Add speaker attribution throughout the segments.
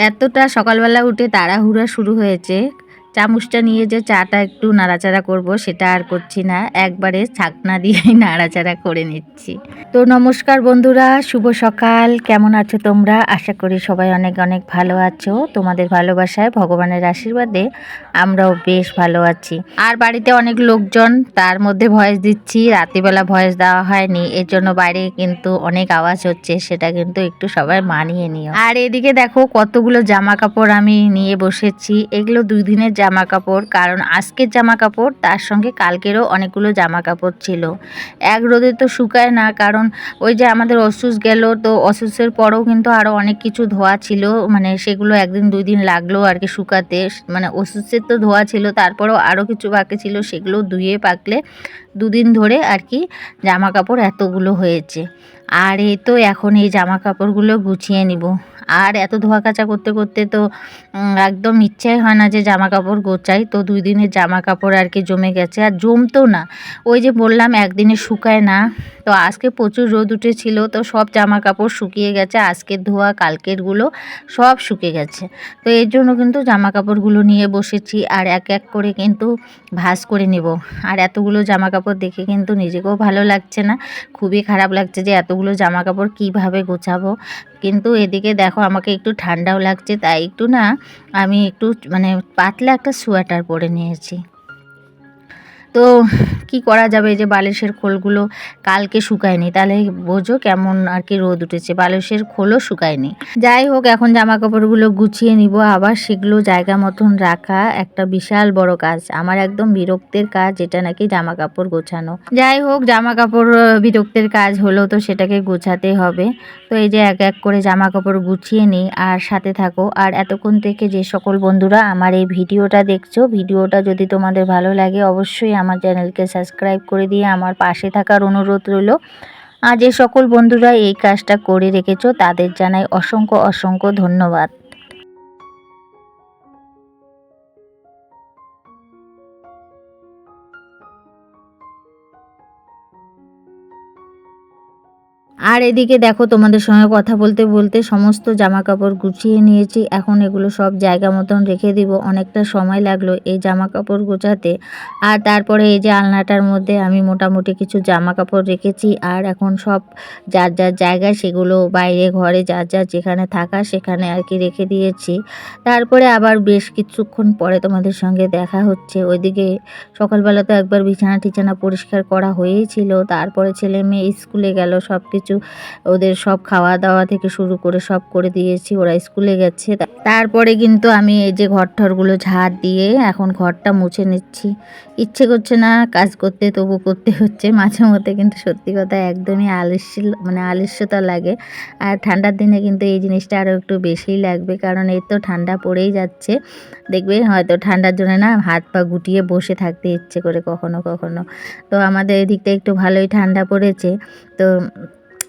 Speaker 1: এতটা সকালবেলা উঠে তাড়াহুড়া শুরু হয়েছে। চামচটা নিয়ে যে চাটা একটু নাড়াচাড়া করব, সেটা আর করছি না। একবারে ছাকনা দিয়েই নাড়াচাড়া করে নিচ্ছি। তো নমস্কার বন্ধুরা, শুভ সকাল। কেমন আছো তোমরা? আশা করি সবাই অনেক অনেক ভালো আছো। তোমাদের ভালোবাসায়, ভগবানের আশীর্বাদে আমরাও বেশ ভালো আছি। আর বাড়িতে অনেক লোকজন, তার মধ্যে ভয়েস দিচ্ছি। রাত্রিবেলা ভয়েস দেওয়া হয়নি, এর জন্য বাইরে কিন্তু অনেক আওয়াজ হচ্ছে, সেটা কিন্তু একটু সবাই মানিয়ে নিও। আর এদিকে দেখো, কতগুলো জামা কাপড় আমি নিয়ে বসেছি। এগুলো দুই দিনের জামা কাপড় কারণ আজকের জামা কাপড় তার সঙ্গে কালকেরও অনেকগুলো জামা কাপড় ছিল। এক রোদে তো শুকায় না, কারণ ওই যে আমাদের অসুস গেল, তো অসুসের পরেও কিন্তু আরও অনেক কিছু ধোয়া ছিল মানে সেগুলো একদিন দুই দিন লাগল আর কি শুকাতে। মানে অসুসের তো ধোয়া ছিল, তারপরেও আরও কিছু বাকি ছিল, সেগুলো ধুয়ে পাকলে দুদিন ধরে আর কি জামা কাপড় এতগুলো হয়েছে। আর এই তো এখন এই জামা কাপড়গুলো গুছিয়ে নিব। আর এত ধোয়া কাচা করতে করতে তো একদম ইচ্ছাই হয় না যে জামা কাপড় গোচাই তো দুই দিনের জামা কাপড় আর কি জমে গেছে। আর জমতো না। ওই যে বললাম, একদিনে শুকায় না। তো আজকে প্রচুর রোদ উঠেছিল, তো সব জামা কাপড় শুকিয়ে গেছে, আজকের ধোয়া কালকেরগুলো সব শুকিয়ে গেছে। তো এর জন্য কিন্তু জামা কাপড়গুলো নিয়ে বসেছি আর এক এক করে কিন্তু ভাঁজ করে নেব। আর এতগুলো জামা কাপড় দেখে কিন্তু নিজেকেও ভালো লাগছে না, খুবই খারাপ লাগছে যে এতগুলো জামা কাপড় কীভাবে গোছাবো। কিন্তু এদিকে দেখো আমাকে একটু ঠান্ডাও লাগছে, তাই একটু না আমি একটু মানে পাতলা একটা সোয়েটার পরে নিয়েছি। তো কি করা যাবে যে বালিশের খোলগুলো কালকে শুকায়নি? তাহলে বোঝো কেমন আর কি রোদ উঠেছে। বালিশের খোলও শুকায়নি। যাই হোক, এখন জামা কাপড়গুলো গুছিয়ে নিব। আবার সেগুলো জায়গা মতন রাখা একটা বিশাল বড় কাজ। আমার একদম বিরক্তের কাজ, যেটা নাকি জামা কাপড় গোছানো। যাই হোক জামা কাপড় বিরক্তের কাজ হলো তো সেটাকে গোছাতে হবে। তো এই যে এক এক করে জামা কাপড় গুছিয়ে নিই। আর সাথে থাকো। আর এতক্ষণ থেকে যে সকল বন্ধুরা আমার এই ভিডিওটা দেখছ, ভিডিওটা যদি তোমাদের ভালো লাগে, অবশ্যই আমার চ্যানেলকে সাবস্ক্রাইব করে দিয়ে আমার পাশে থাকার অনুরোধ রইল। আর যে সকল বন্ধুরা এই কাজটা করে রেখেছ, তাদের জানাই অসংখ্য অসংখ্য ধন্যবাদ। আর এদিকে দেখো, তোমাদের সঙ্গে কথা বলতে বলতে সমস্ত জামা কাপড় গুছিয়ে নিয়েছি। এখন এগুলো সব জায়গা মতন রেখে দিব। অনেকটা সময় লাগল এই জামা কাপড় গোছাতে। আর তারপরে এই যে আলনাটার মধ্যে আমি মোটামুটি কিছু জামা কাপড় রেখেছি। আর এখন সব যার যার জায়গায় সেগুলো বাইরে ঘরে যার যার যেখানে থাকা, সেখানে আর কি রেখে দিয়েছি। তারপরে আবার বেশ কিছুক্ষণ পরে তোমাদের সঙ্গে দেখা হচ্ছে। ওইদিকে সকালবেলা তো একবার বিছানা টিছানা পরিষ্কার করা হয়েই ছিল। তারপরে ছেলে মেয়ে স্কুলে গেল সব কিছু ওদের সব খাওয়া দাওয়া থেকে শুরু করে সব করে দিয়েছি, ওরা স্কুলে গেছে। তারপরে কিন্তু আমি এই যে ঘর ঠরগুলো ঝাড় দিয়ে এখন ঘরটা মুছে নিচ্ছি। ইচ্ছে করছে না কাজ করতে, তবু করতে হচ্ছে। মাঝে মধ্যে কিন্তু সত্যি কথা একদমই আলস্য মানে আলস্যতা লাগে। আর ঠান্ডার দিনে কিন্তু এই জিনিসটা আরও একটু বেশিই লাগবে, কারণ এই তো ঠান্ডা পড়েই যাচ্ছে। দেখবে হয়তো ঠান্ডার জন্য না হাত পা গুটিয়ে বসে থাকতে ইচ্ছে করে কখনো কখনো। তো আমাদের এদিকটা একটু ভালোই ঠান্ডা পড়েছে। তো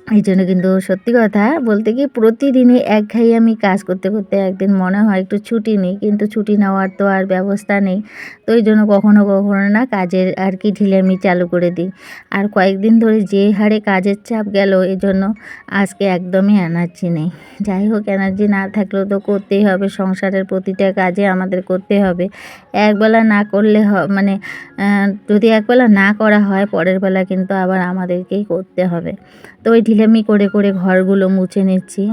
Speaker 1: এই জন্য কিন্তু সত্যি কথা বলতে কি প্রতিদিনই একঘাই আমি কাজ করতে করতে একদিন মনে হয় একটু ছুটি নিই, কিন্তু ছুটি নেওয়ার তো আর ব্যবস্থা নেই। তো এই জন্য কখনো কখনো না কাজের আর কি ঢিলেমি চালু করে দিই। আর কয়েকদিন ধরে যে হারে কাজের চাপ গেল, এই জন্য আজকে একদমই এনার্জি নেই। যাই হোক, এনার্জি না থাকলেও তো করতেই হবে, সংসারের প্রতিটা কাজে আমাদের করতে হবে। একবেলা না করলে মানে যদি একবেলা না করা হয়, পরের বেলা কিন্তু আবার আমাদেরকেই করতে হবে। তো ওই ঢিলেমি করে করে ঘরগুলো মুছে নিচ্ছি।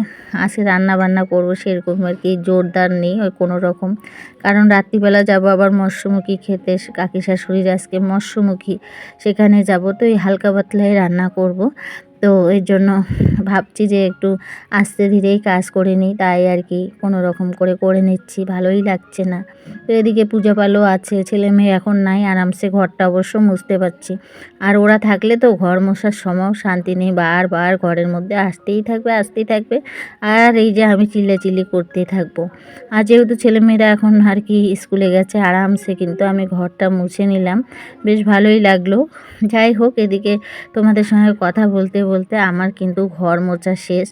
Speaker 1: আজকে রান্না বান্না করব সেরকম আর কি, জোরদার নেই ওই কোনো রকম। কারণ রাত্রিবেলা যাব আবার মৎস্যমুখী খেতে কাকি শাশুড়ির আজকে মৎস্যমুখী, সেখানে যাব। তো এই হালকা পাতলাই রান্না করব। তো এর জন্য ভাবছি যে একটু আস্তে ধীরেই কাজ করে নিই, তাই আর কি কোনো রকম করে করে নিচ্ছি, ভালোই লাগছে না। তো এদিকে পূজা পালও আছে ছেলে মেয়ে এখন নাই, আরামসে ঘরটা অবশ্য মুছতে পারছি। আর ওরা থাকলে তো ঘর মশার সময়ও শান্তি নেই, বারবার ঘরের মধ্যে আসতেই থাকবে আসতেই থাকবে, আর এই যে আমি চিল্লাচিল্লি করতেই থাকব। আর যেহেতু ছেলেমেয়েরা এখন আর কি স্কুলে গেছে, আরামসে কিন্তু আমি ঘরটা মুছে নিলাম, বেশ ভালোই লাগল। যাই হোক, এদিকে তোমাদের সঙ্গে কথা বলতে বলতে আমার কিন্তু ঘর মোছা শেষ,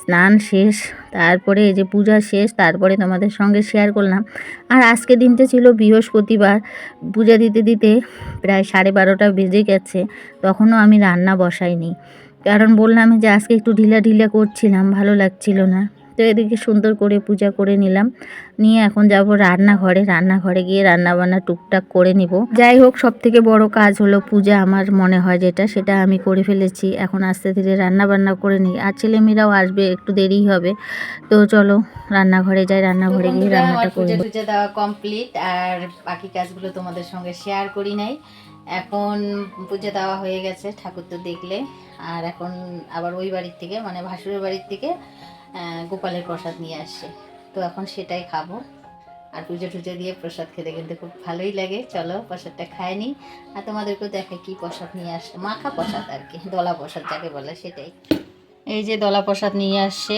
Speaker 1: স্নান শেষ, তারপরে এই যে পূজা শেষ, তারপরে তোমাদের সঙ্গে শেয়ার করলাম। আর আজকে দিনটা ছিল বৃহস্পতিবার, পূজা দিতে দিতে প্রায় সাড়ে বারোটা বেজে গেছে, তখনও আমি রান্না বসাইনি। কারণ বললাম যে আজকে একটু ঢিলা ঢিলা করছিলাম, ভালো লাগছিল না। তো এদিকে সুন্দর করে পূজা করে নিলাম। নিয়ে এখন যাব রান্নাঘরে। রান্নাঘরে গিয়ে রান্না বান্না টুকটাক করে নিব। যাই হোক সব থেকে বড় কাজ হলো পূজা আমার মনে হয় যেটা সেটা আমি করে ফেলেছি। এখন আস্তে ধীরে রান্না বান্না করে নিই। আর ছেলেমেয়েরাও আসবে একটু দেরি হবে। তো চলো রান্নাঘরে যাই। রান্নাঘরে গিয়ে রান্নাটা করে
Speaker 2: পুজো দেওয়া কমপ্লিট আর বাকি কাজগুলো তোমাদের সঙ্গে শেয়ার করি নাই। এখন পুজো দেওয়া হয়ে গেছে ঠাকুর তো দেখলে। আর এখন আবার ওই বাড়ির থেকে মানে ভাসুরের বাড়ির থেকে গোপালের প্রসাদ নিয়ে আসছে। তো এখন সেটাই খাব। আর পুজো টুজো দিয়ে প্রসাদ খেতে কিন্তু খুব ভালোই লাগে। চলো প্রসাদটা খায় নি। আর তোমাদেরকেও দেখে কি প্রসাদ নিয়ে আসছে মাখা প্রসাদ আর কি, দলা প্রসাদ যাকে বলে সেটাই। এই যে দলা প্রসাদ নিয়ে আসছে।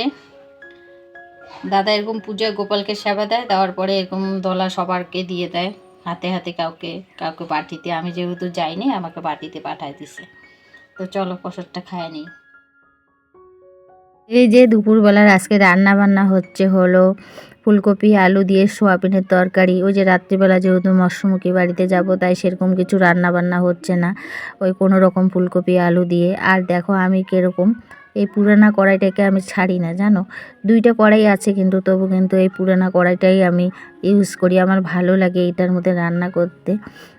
Speaker 2: দাদা এরকম পূজা গোপালকে সেবা দেয়, দেওয়ার পরে এরকম দলা সবারকে দিয়ে দেয়। হাতে হাতে কাউকে কাউকে বাটিতে। আমি যেহেতু যাইনি, আমাকে বাটিতে পাঠায় দিছে। তো চলো প্রসাদটা খায় নিই
Speaker 1: এই যে দুপুরবেলার আজকে রান্না বান্না হচ্ছে হলো ফুলকপি, আলু দিয়ে সোয়াবিনের তরকারি। ওই যে রাত্রিবেলা যেহেতু মৎস্যমুখী বাড়িতে যাব, তাই সেরকম কিছু রান্না বান্না হচ্ছে না। ওই কোনো রকম ফুলকপি, আলু দিয়ে। আর দেখো আমি কীরকম, এই পুরানা কড়াইটাকে আমি ছাড়ি না, জানো? দুইটা কড়াই আছে কিন্তু তবু কিন্তু এই পুরানা কড়াইটাই আমি ইউজ করি। আমার ভালো লাগে এটার মধ্যে রান্না করতে।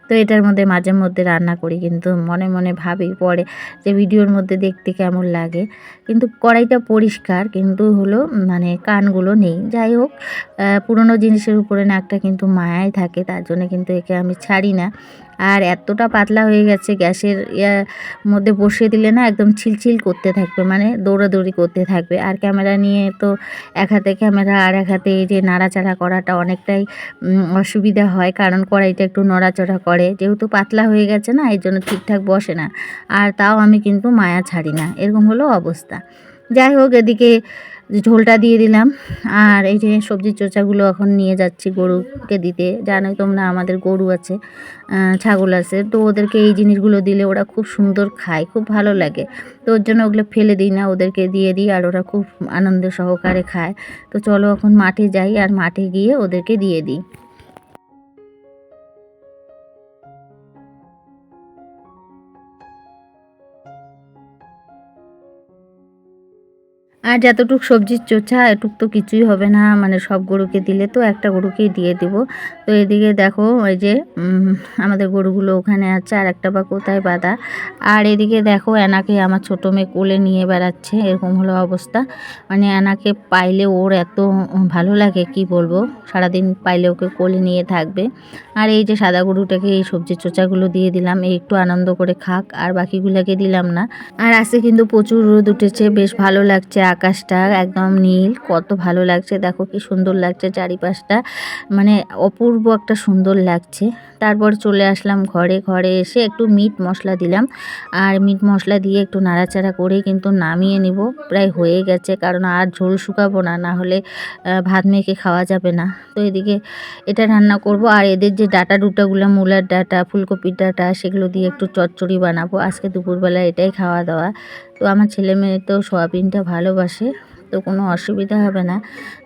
Speaker 1: তো এটার মধ্যে মাঝে মধ্যে রান্না করি, কিন্তু মনে মনে ভাবি পরে যে ভিডিওর মধ্যে দেখতে কেমন লাগে। কিন্তু কড়াইটা পরিষ্কার, কিন্তু হলো মানে কানগুলো নেই। যাই হোক পুরনো জিনিসের উপরে নাকটা কিন্তু মায়াই থাকে, তার জন্য কিন্তু একে আমি ছাড়ি না। আর এতটা পাতলা হয়ে গেছে গ্যাসের মধ্যে বসিয়ে দিলে না একদম ছিলছিল করতে থাকবে মানে দৌড়াদৌড়ি করতে থাকবে। আর ক্যামেরা নিয়ে তো এক হাতে ক্যামেরা আর এক হাতে এই যে নাড়াচাড়া করাটা অনেকটাই অসুবিধা হয়, কারণ কড়াইটা একটু নড়াচড়া করে। যেহেতু পাতলা হয়ে গেছে না এই জন্য ঠিকঠাক বসে না। আর তাও আমি কিন্তু মায়া ছাড়ি না, এরকম হলো অবস্থা। যাই হোক, এদিকে ঝোলটা দিয়ে দিলাম। আর এই যে সবজির চোচাগুলো এখন নিয়ে যাচ্ছি গরুকে দিতে। জানোই তোমরা, আমাদের গরু আছে ছাগল আছে। তো ওদেরকে এই জিনিসগুলো দিলে ওরা খুব সুন্দর খায়, খুব ভালো লাগে। তো ওর জন্য ওগুলো ফেলে দিই না, ওদেরকে দিয়ে দিই আর ওরা খুব আনন্দ সহকারে খায়। তো চলো এখন মাঠে যাই আর মাঠে গিয়ে ওদেরকে দিয়ে দিই। আর যতটুক সবজির চোচা, এটুক তো কিছুই হবে না। মানে সব গরুকে দিলে তো একটা গরুকেই দিয়ে দিব। তো এদিকে দেখো, ওই যে আমাদের গরুগুলো ওখানে আছে, আর একটা বা কোথায় বাঁধা। আর এদিকে দেখো, এনাকে আমার ছোটো মেয়ে কোলে নিয়ে বেড়াচ্ছে। এরকম হলো অবস্থা। মানে এনাকে পাইলে ওর এত ভালো লাগে, কি বলব? সারাদিন পাইলে ওকে কোলে নিয়ে থাকবে। আর এই যে সাদা গরুটাকে এই সবজির চোচাগুলো দিয়ে দিলাম। এই একটু আনন্দ করে খাক, আর বাকিগুলোকে দিলাম না। আর আজকে কিন্তু প্রচুর রোদ উঠেছে, বেশ ভালো লাগছে আকাশটা একদম নীল, কত ভালো লাগছে। দেখো কি সুন্দর লাগছে চারিপাশটা। মানে অপূর্ব একটা সুন্দর লাগছে। তারপর চলে আসলাম ঘরে। ঘরে এসে একটু মিট মশলা দিলাম। আর মিট মশলা দিয়ে একটু নাড়াচাড়া করে কিন্তু নামিয়ে নিব। প্রায় হয়ে গেছে, কারণ আর ঝোল শুকাবো না না হলে ভাত মেখে খাওয়া যাবে না। তো এদিকে এটা রান্না করব। আর এদের যে ডাটা ডুটাগুলো মূলার ডাটা, ফুলকপির ডাটা, সেগুলো দিয়ে একটু চচ্চড়ি বানাবো। আজকে দুপুরবেলা এটাই খাওয়া দাওয়া। তো আমার ছেলে মেয়ে তো সয়াবিনটা ভালোবাসে, তো কোনো অসুবিধা হবে না।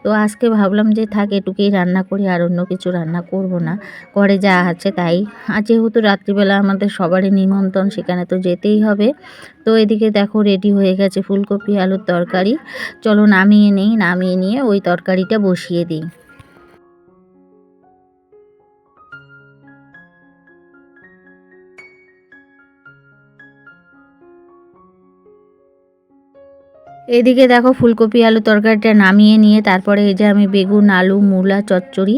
Speaker 1: তো আজকে ভাবলাম যে থাক, এটুকুই রান্না করি, আর অন্য কিছু রান্না করব না। ঘরে যা আছে তাই। আর যেহেতু রাত্রিবেলা আমাদের সবারই নিমন্ত্রণ, সেখানে তো যেতেই হবে। তো এদিকে দেখো রেডি হয়ে গেছে ফুলকপি, আলুর তরকারি। চলো নামিয়ে নেই, নামিয়ে নিয়ে ওই তরকারিটা বসিয়ে দিই। এদিকে দেখো ফুলকপি, আলু তরকারিটা নামিয়ে নিয়ে তারপরে এই যে আমি বেগুন, আলু, মূলা, চচ্চড়ি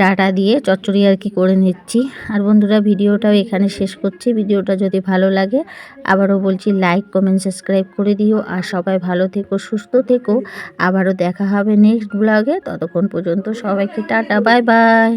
Speaker 1: ডাটা দিয়ে চচ্চড়ি আর কি করে নিচ্ছি। আর বন্ধুরা, ভিডিওটাও এখানে শেষ করছি। ভিডিওটা যদি ভালো লাগে, আবারও বলছি লাইক কমেন্ট সাবস্ক্রাইব করে দিও। আর সবাই ভালো থেকো, সুস্থ থেকো। আবারও দেখা হবে নেক্সট ব্লগে ততক্ষণ পর্যন্ত সবাইকে টাটা বাই বাই